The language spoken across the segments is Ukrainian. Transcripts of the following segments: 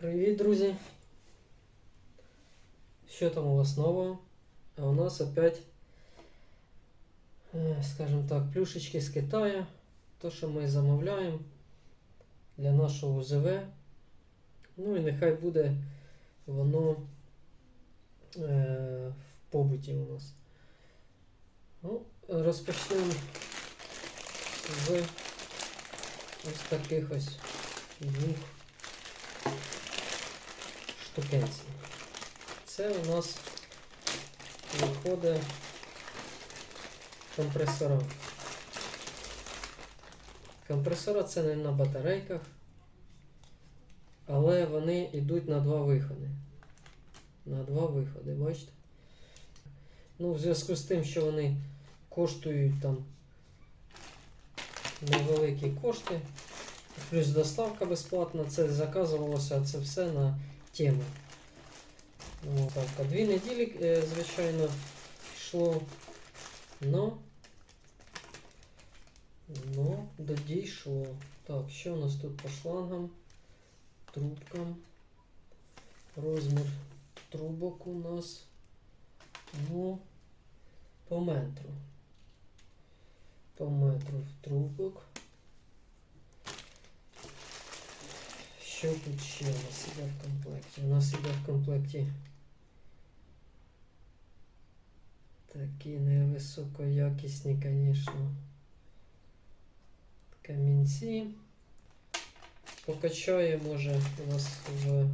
Привіт, друзі! Що там у вас нового? А у нас опять, е, скажімо так, плюшечки з Китаю. То, що ми замовляємо для нашого УЗВ. Ну і нехай буде воно е, в побуті у нас. Ну, розпочнемо з ось таких ось двох штукенців. Це у нас виходить компресора. Компресора це не на батарейках, але вони йдуть на два виходи. На два виходи, бачите? Ну, в зв'язку з тим, що вони коштують там невеликі кошти, плюс доставка безплатна, це заказувалося це все на тему. Ну, так, а дві неділі, е, звичайно, йшло, но, но додійшло. Так, що у нас тут по шлангам, трубкам, розмір трубок у нас, ну, по метру. По метру трубок. Що тут ще у нас іде в комплекті? У нас іде в комплекті такі невисокоякісні, звісно, камінці. Покачає, може, у нас в.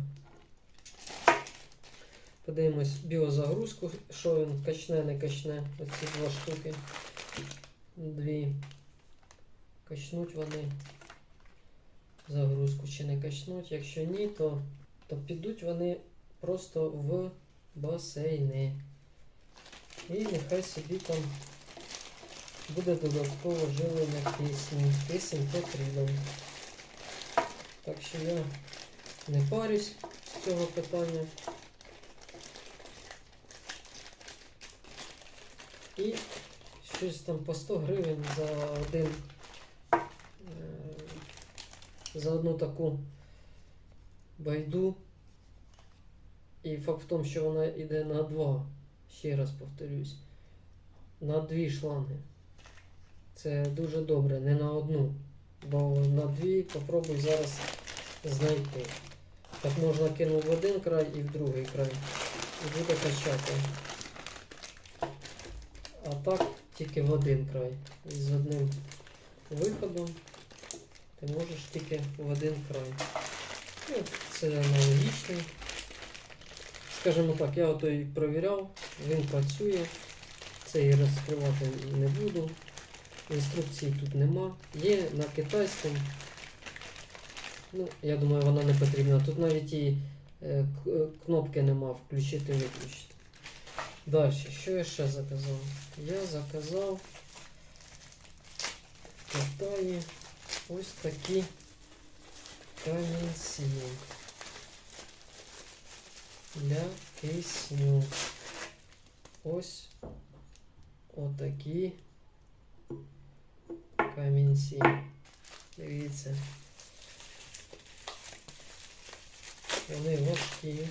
Подивимось біозагрузку, що він качне, не качне. Оці два штуки. Дві. Качнуть вони загрузку чи не качнуть. Якщо ні, то, то підуть вони просто в басейни. І нехай собі там буде додатково живлення кисню. Кисень потрібен. Так що я не парюсь з цього питання. І щось там по 100 гривень за один. За одну таку байду. І факт в тому, що вона йде на два. Ще раз повторюсь. На дві шланги. Це дуже добре, не на одну. Бо на дві попробуй зараз знайти. Так можна кинути в один край і в другий край. І буде качати. А так тільки в один край. І з одним виходом ти можеш тільки в один край. Ну, це аналогічний. Скажімо так, я ото і провіряв, він працює. Це і розкривати не буду. Інструкції тут нема. Є на китайському. Ну, я думаю, вона не потрібна. Тут навіть і е, е, кнопки нема включити виключити. Далі, що я ще заказав? Я заказав в Китаї ось такі камінці для кисню. Ось отакі камінці. Дивіться. Вони важкі.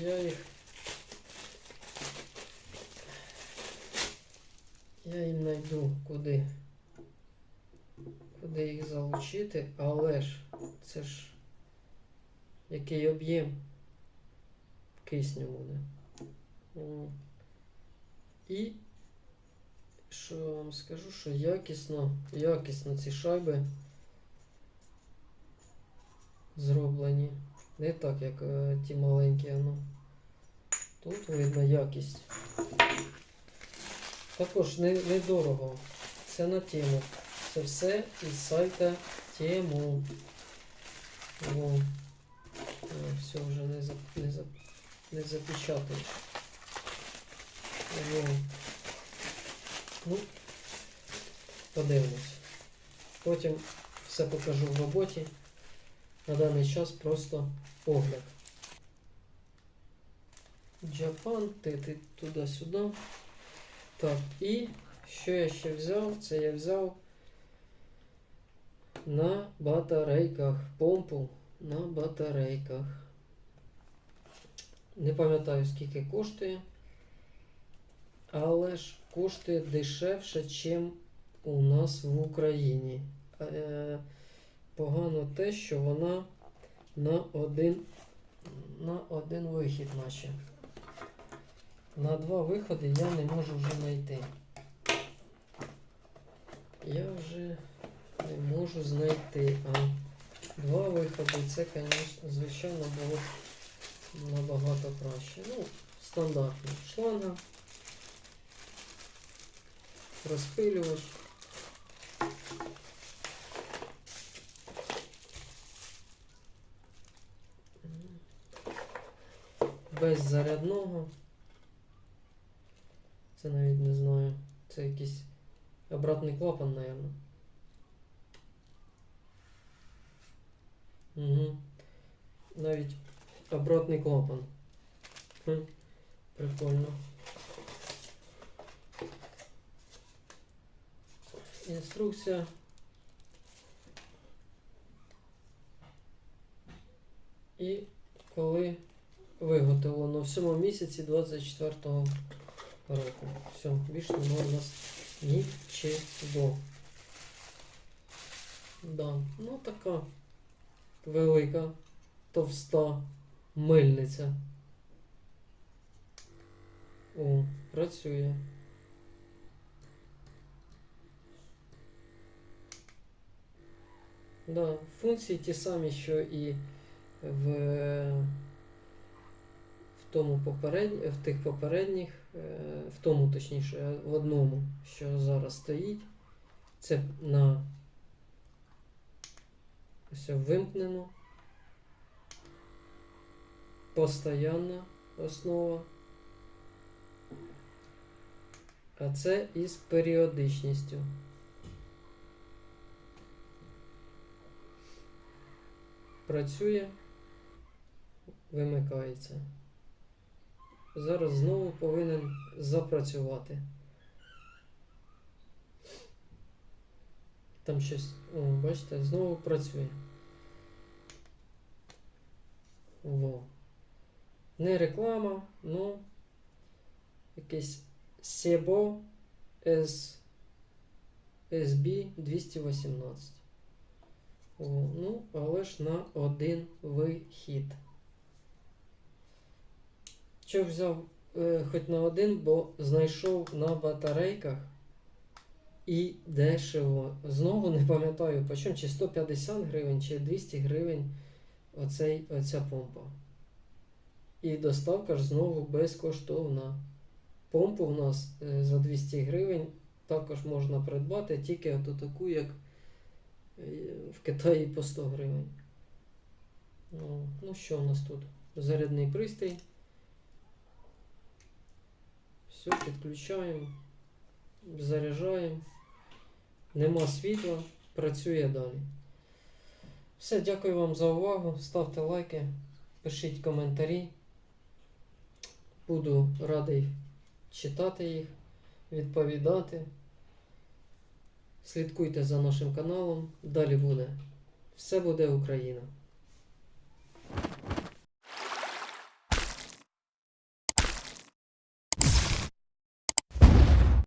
Я їх. Я їм знайду куди. Куди їх залучити, але ж це ж який об'єм кисню буде. І що вам скажу, що якісно, якісно ці шайби зроблені. Не так, як е, ті маленькі, ну. Тут видно якість. Також недорого. Це на тему. Це все із сайта тему. О. Все вже не, за, не, за, не запечатаєш. О. Ну, подивимось. Потім все покажу в роботі. На даний час просто огляд. Джапан, ти, ти туди-сюди. Так, і що я ще взяв? Це я взяв на батарейках. Помпу на батарейках. Не пам'ятаю, скільки коштує. Але ж коштує дешевше, ніж у нас в Україні. Е, погано те, що вона на один, на один вихід наче. На два виходи я не можу вже знайти. Я вже не можу знайти. А два виходи це, звісно, звичайно, було набагато краще. Ну, стандартно. Шланга. Розпилювач. Без зарядного. Це навіть не знаю. Це якийсь обратний клапан, напевно. Угу. Навіть обратний клапан. Хм. Прикольно. Інструкція. І коли виготовлено в сьомому місяці 24-го року. Все, більше немає у нас нічого. Да. Ну така велика, товста мильниця. О, працює. Да, функції ті самі, що і в, в тому поперед... в тих попередніх, в тому точніше, в одному, що зараз стоїть. Це на все вимкнено. Постоянна основа. А це із періодичністю. Працює, вимикається. Зараз знову повинен запрацювати. Там щось, о, бачите, знову працює. Во. Не реклама, ну якийсь Sebo S SB 218. О, ну, але ж на один вихід. Що взяв е, хоч на один, бо знайшов на батарейках і дешево. Знову не пам'ятаю, по чому, чи 150 гривень, чи 200 гривень оцей, оця помпа. І доставка ж знову безкоштовна. Помпу в нас е, за 200 гривень також можна придбати, тільки оту таку, як е, в Китаї по 100 гривень. Ну, ну що у нас тут? Зарядний пристрій. Все, підключаємо, заряджаємо. Нема світла, працює далі. Все, дякую вам за увагу. Ставте лайки, пишіть коментарі. Буду радий читати їх, відповідати. Слідкуйте за нашим каналом. Далі буде. Все буде Україна!